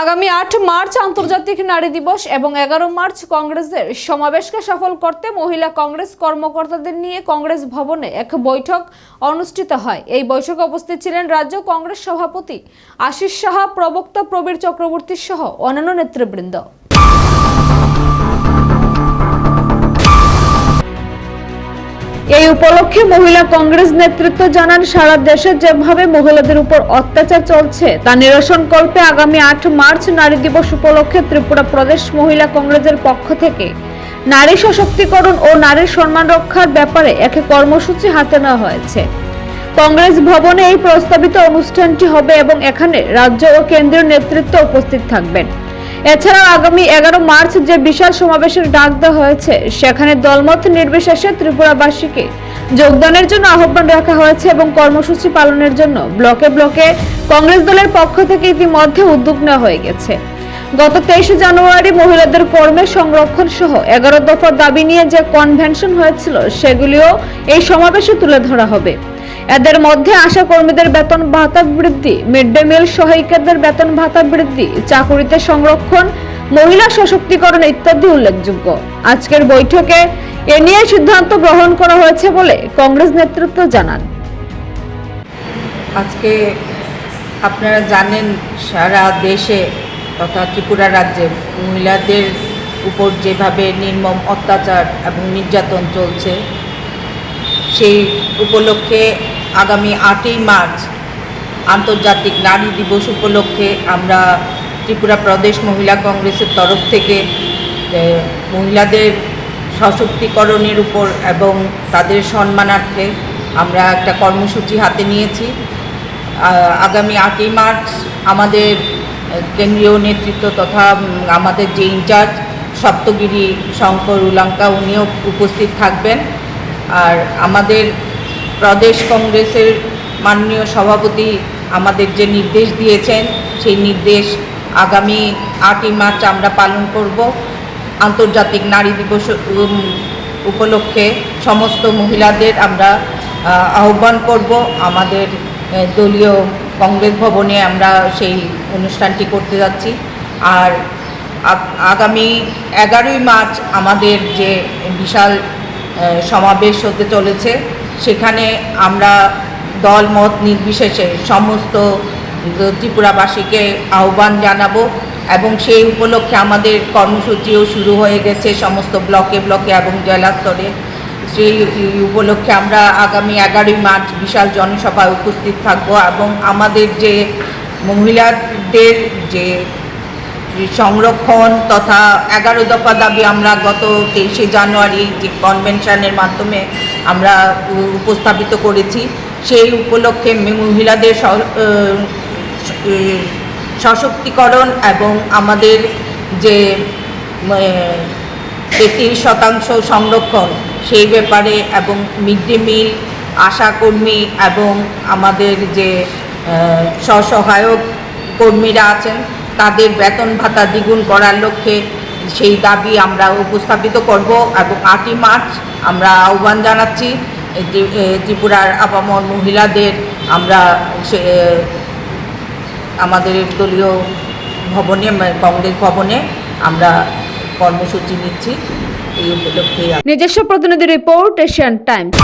আগামী আট মার্চ আন্তর্জাতিক নারী দিবস এবং এগারো মার্চ কংগ্রেসের সমাবেশকে সফল করতে মহিলা কংগ্রেস কর্মকর্তাদের নিয়ে কংগ্রেস ভবনে এক বৈঠক অনুষ্ঠিত হয়। এই বৈঠকে উপস্থিত ছিলেন রাজ্য কংগ্রেস সভাপতি আশিস সাহা, প্রবক্তা প্রবীর চক্রবর্তী সহ অন্যান্য নেতৃবৃন্দ। এই উপলক্ষে মহিলা কংগ্রেস নেতৃত্ব জানান, সারা দেশে যেভাবে মহিলাদের উপর অত্যাচার চলছে, তা নিরসন কল্পে আগামী আট মার্চ নারী দিবস উপলক্ষে ত্রিপুরা প্রদেশ মহিলা কংগ্রেসের পক্ষ থেকে নারী সশক্তিকরণ ও নারীর সম্মান রক্ষার ব্যাপারে এক কর্মসূচি হাতে নেওয়া হয়েছে। কংগ্রেস ভবনে এই প্রস্তাবিত অনুষ্ঠানটি হবে এবং এখানে রাজ্য ও কেন্দ্রীয় নেতৃত্ব উপস্থিত থাকবেন। এছাড়াও আগামী এগারো মার্চ যে বিশাল সমাবেশের ডাক দেওয়া হয়েছে, সেখানে দলমত নির্বিশেষে ত্রিপুরাবাসীকে যোগদানের জন্য আহ্বান রাখা হয়েছে এবং কর্মসূচি পালনের জন্য ব্লকে ব্লকে কংগ্রেস দলের পক্ষ থেকে ইতিমধ্যে উদ্যোগ নেওয়া হয়ে গেছে। গত তেইশে জানুয়ারি মহিলাদের কর্মের সংরক্ষণ সহ এগারো দফা দাবি নিয়ে যে কনভেনশন হয়েছিল, সেগুলিও এই সমাবেশে তুলে ধরা হবে। এদের মধ্যে আশা কর্মীদের বেতন ভাতা বৃদ্ধি মিড ডে মিল সহায়িকাদের বেতন ভাতা বৃদ্ধি, চাকুরিতে সংরক্ষণ, মহিলা সশক্তিকরণ ইত্যাদি উল্লেখযোগ্য। আজকের বৈঠকে এ নিয়ে সিদ্ধান্ত গ্রহণ করা হয়েছে বলে কংগ্রেস নেতৃত্ব জানান। আজকে আপনারা জানেন, সারা দেশে তথা ত্রিপুরা রাজ্যে মহিলাদের উপর যেভাবে নির্মম অত্যাচার এবং নির্যাতন চলছে সেই উপলক্ষে আগামী আটই মার্চ আন্তর্জাতিক নারী দিবস উপলক্ষে আমরা ত্রিপুরা প্রদেশ মহিলা কংগ্রেসের তরফ থেকে মহিলাদের সশক্তিকরণের উপর এবং তাদের সম্মানার্থে আমরা একটা কর্মসূচি হাতে নিয়েছি। আগামী আটই মার্চ আমাদের কেন্দ্রীয় নেতৃত্ব তথা আমাদের যে ইনচার্জ সপ্তগিরি শঙ্কর উলাঙ্কা উনিও উপস্থিত থাকবেন। আর আমাদের প্রদেশ কংগ্রেসের মাননীয় সভাপতি আমাদের যে নির্দেশ দিয়েছেন, সেই নির্দেশ আগামী আটই মার্চ আমরা পালন করব। আন্তর্জাতিক নারী দিবস উপলক্ষে সমস্ত মহিলাদের আমরা আহ্বান করব। আমাদের দলীয় কংগ্রেস ভবনে আমরা সেই অনুষ্ঠানটি করতে যাচ্ছি। আর আগামী এগারোই মার্চ আমাদের যে বিশাল সমাবেশ হতে চলেছে। সেখানে আমরা দল মত নির্বিশেষে সমস্ত ত্রিপুরাবাসীকে আহ্বান জানাব এবং সেই উপলক্ষে আমাদের কর্মসূচিও শুরু হয়ে গেছে সমস্ত ব্লকে ব্লকে এবং জেলা স্তরে। সেই উপলক্ষে আমরা আগামী এগারোই মার্চ বিশাল জনসভায় উপস্থিত থাকব এবং আমাদের যে মহিলাদের যে সংরক্ষণ তথা এগারো দফা দাবি আমরা গত তেইশে জানুয়ারি যে কনভেনশনের মাধ্যমে আমরা উপস্থাপিত করেছি। সেই উপলক্ষে মহিলাদের সশক্তিকরণ এবং আমাদের যে তেত্রিশ শতাংশ সংরক্ষণ সেই ব্যাপারে এবং মিড ডে মিল আশাকর্মী এবং আমাদের যে স্বসহায়ক কর্মীরা আছেন তাদের বেতন ভাতা দ্বিগুণ করার লক্ষ্যে সেই দাবি আমরা উপস্থাপিত করব এবং আটই মার্চ আমরা আহ্বান জানাচ্ছি ত্রিপুরার আপামর মহিলাদের আমরা আমাদের দলীয় ভবনে মানে কংগ্রেস ভবনে আমরা কর্মসূচি নিচ্ছি। এই উপলক্ষে নিজস্ব প্রতিনিধি রিপোর্ট এশিয়ান টাইমস।